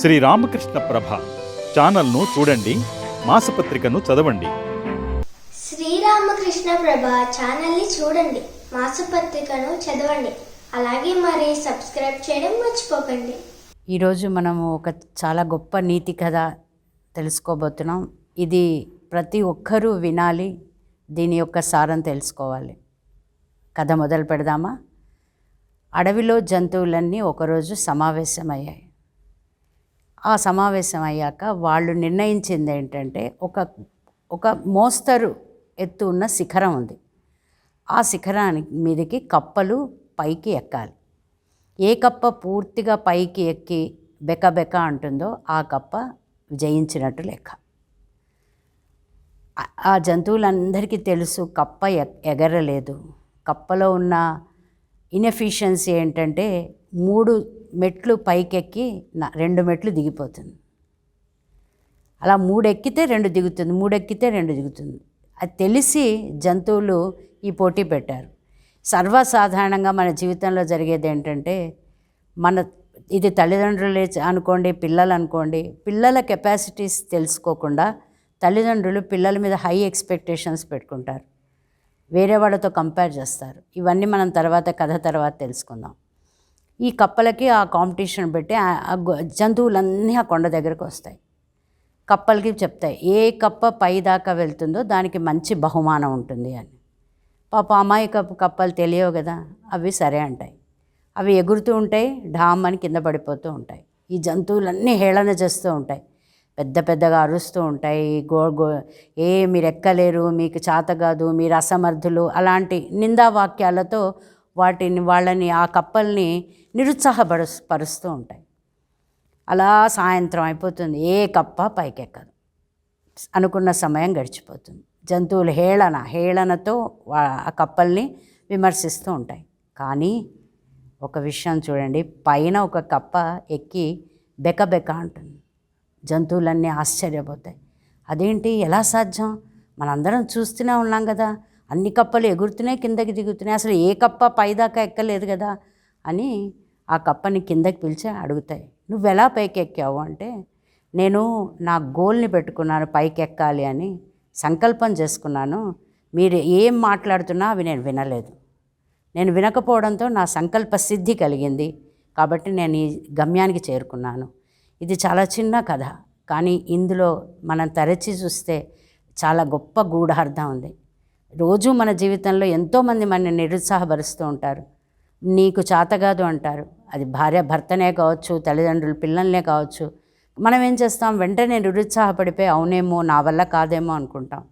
శ్రీ రామకృష్ణ ప్రభ ఛానల్ను చూడండి మాసపత్రికను చదవండి. శ్రీరామకృష్ణ ప్రభ ఛానల్ని చూడండి మాసపత్రికను చదవండి అలాగే మరి సబ్స్క్రైబ్ చేయడం మర్చిపోకండి. ఈరోజు మనము ఒక చాలా గొప్ప నీతి కథ తెలుసుకోబోతున్నాం. ఇది ప్రతి ఒక్కరూ వినాలి దీని యొక్క సారం తెలుసుకోవాలి. కథ మొదలు పెడదామా? అడవిలో జంతువులన్నీ ఒకరోజు సమావేశమయ్యాయి. ఆ సమావేశం అయ్యాక వాళ్ళు నిర్ణయించింది ఏంటంటే ఒక ఒక మోస్తరు ఎత్తు ఉన్న శిఖరం ఉంది. ఆ శిఖరానికి మీదకి కప్పలు పైకి ఎక్కాలి. ఏ కప్ప పూర్తిగా పైకి ఎక్కి బెక బెక అంటుందో ఆ కప్ప జయించినట్టు లెక్క. ఆ- జంతువులందరికీ తెలుసు కప్ప ఎగరలేదు. కప్పలో ఉన్న ఇన్ఎఫిషియన్సీ ఏంటంటే మూడు మెట్లు పైకెక్కి రెండు మెట్లు దిగిపోతుంది. అలా మూడు ఎక్కితే రెండు దిగుతుంది మూడు ఎక్కితే రెండు దిగుతుంది. అది తెలిసి జంతువులు ఈ పోటీ పెట్టారు. సర్వసాధారణంగా మన జీవితంలో జరిగేది ఏంటంటే మన ఇది తల్లిదండ్రులే అనుకోండి పిల్లలు అనుకోండి పిల్లల కెపాసిటీస్ తెలుసుకోకుండా తల్లిదండ్రులు పిల్లల మీద హై ఎక్స్పెక్టేషన్స్ పెట్టుకుంటారు. వేరే వాళ్ళతో కంపేర్ చేస్తారు. ఇవన్నీ మనం తర్వాత కథ తర్వాత తెలుసుకుందాం. ఈ కప్పలకి ఆ కాంపిటీషన్ పెట్టి జంతువులన్నీ ఆ కొండ దగ్గరకు వస్తాయి. కప్పలకి చెప్తాయి ఏ కప్ప పై దాకా వెళ్తుందో దానికి మంచి బహుమానం ఉంటుంది అని. పాప అమాయకపు కప్పలు తెలియవు కదా అవి సరే అంటాయి. అవి ఎగురుతూ ఉంటాయి ఢామ్ అని కింద పడిపోతూ ఉంటాయి. ఈ జంతువులన్నీ హేళన చేస్తూ ఉంటాయి. పెద్ద పెద్దగా అరుస్తూ ఉంటాయి గో గో ఏ మీరు ఎక్కలేరు మీకు చేత కాదు మీరు అసమర్థులు అలాంటి నిందా వాక్యాలతో వాటిని వాళ్ళని ఆ కప్పల్ని నిరుత్సాహపరు పరుస్తూ ఉంటాయి. అలా సాయంత్రం అయిపోతుంది. ఏ కప్ప పైకెక్కదు. అనుకున్న సమయం గడిచిపోతుంది. జంతువులు హేళన హేళనతో ఆ కప్పల్ని విమర్శిస్తూ ఉంటాయి. కానీ ఒక విషయం చూడండి. పైన ఒక కప్ప ఎక్కి బెక బెక అంటుంది. జంతువులన్నీ ఆశ్చర్యపోతాయి. అదేంటి? ఎలా సాధ్యం? మనందరం చూస్తూనే ఉన్నాం కదా. అన్ని కప్పలు ఎగురుతున్నాయి కిందకి దిగుతున్నాయి. అసలు ఏ కప్ప పైదాకా ఎక్కలేదు కదా అని ఆ కప్పని కిందకి పిలిచి అడుగుతాయి. నువ్వు ఎలా పైకి ఎక్కావు అంటే నేను నా గోల్ని పెట్టుకున్నాను పైకి ఎక్కాలి అని సంకల్పం చేసుకున్నాను. మీరు ఏం మాట్లాడుతున్నా అవి నేను వినలేదు. నేను వినకపోవడంతో నా సంకల్ప సిద్ధి కలిగింది. కాబట్టి నేను ఈ గమ్యానికి చేరుకున్నాను. ఇది చాలా చిన్న కథ. కానీ ఇందులో మనం తరచి చూస్తే చాలా గొప్ప గూఢార్థం ఉంది. రోజు మన జీవితంలో ఎంతోమంది మనని నిరుత్సాహపరుస్తూ ఉంటారు. నీకు చాతగాదు అంటారు. అది భార్య భర్తనే కావచ్చు తల్లిదండ్రులు పిల్లల్నే కావచ్చు. మనం ఏం చేస్తాం? వెంటనే నిరుత్సాహపడిపోయి అవునేమో నా వల్ల కాదేమో అనుకుంటాం.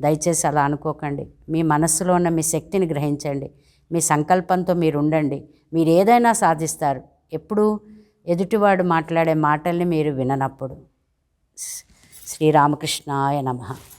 దయచేసి అలా అనుకోకండి. మీ మనస్సులో ఉన్న మీ శక్తిని గ్రహించండి. మీ సంకల్పంతో మీరు ఉండండి మీరు ఏదైనా సాధిస్తారు. ఎప్పుడు ఎదుటివాడు మాట్లాడే మాటల్ని మీరు విననప్పుడు. శ్రీరామకృష్ణాయ నమః.